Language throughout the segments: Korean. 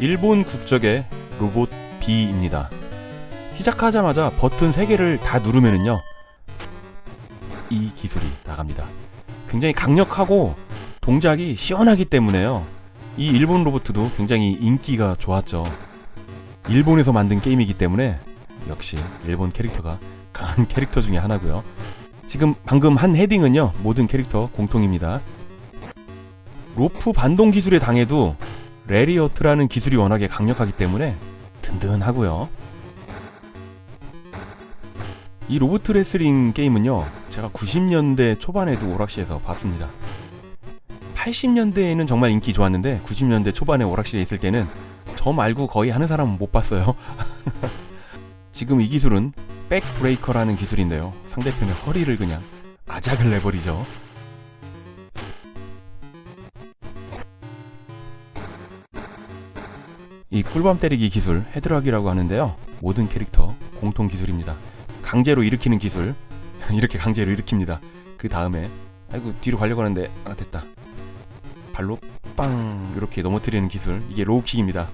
일본 국적의 로봇 B입니다. 시작하자마자 버튼 3개를 다 누르면은요. 이 기술이 나갑니다. 굉장히 강력하고 동작이 시원하기 때문에요. 이 일본 로봇도 굉장히 인기가 좋았죠. 일본에서 만든 게임이기 때문에 역시 일본 캐릭터가 강한 캐릭터 중에 하나고요. 지금 방금 한 헤딩은요. 모든 캐릭터 공통입니다. 로프 반동 기술에 당해도 레리어트라는 기술이 워낙에 강력하기 때문에 든든하고요. 이 로봇 레슬링 게임은요. 제가 90년대 초반에도 오락실에서 봤습니다. 80년대에는 정말 인기 좋았는데 90년대 초반에 오락실에 있을 때는 저 말고 거의 하는 사람은 못 봤어요. 지금 이 기술은 백 브레이커라는 기술인데요. 상대편의 허리를 그냥 아작을 내버리죠. 이 꿀밤 때리기 기술 헤드락이라고 하는데요. 모든 캐릭터 공통 기술입니다. 강제로 일으키는 기술 이렇게 강제로 일으킵니다. 그 다음에 아이고 뒤로 가려고 하는데 아 됐다. 발로 빵 이렇게 넘어뜨리는 기술 이게 로우킥입니다.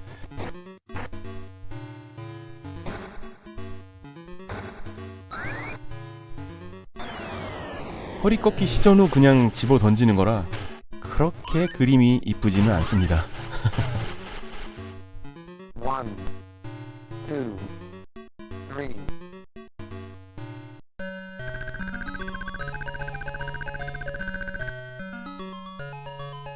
허리 꺾기 시전 후 그냥 집어 던지는 거라 그렇게 그림이 이쁘지는 않습니다. One, two,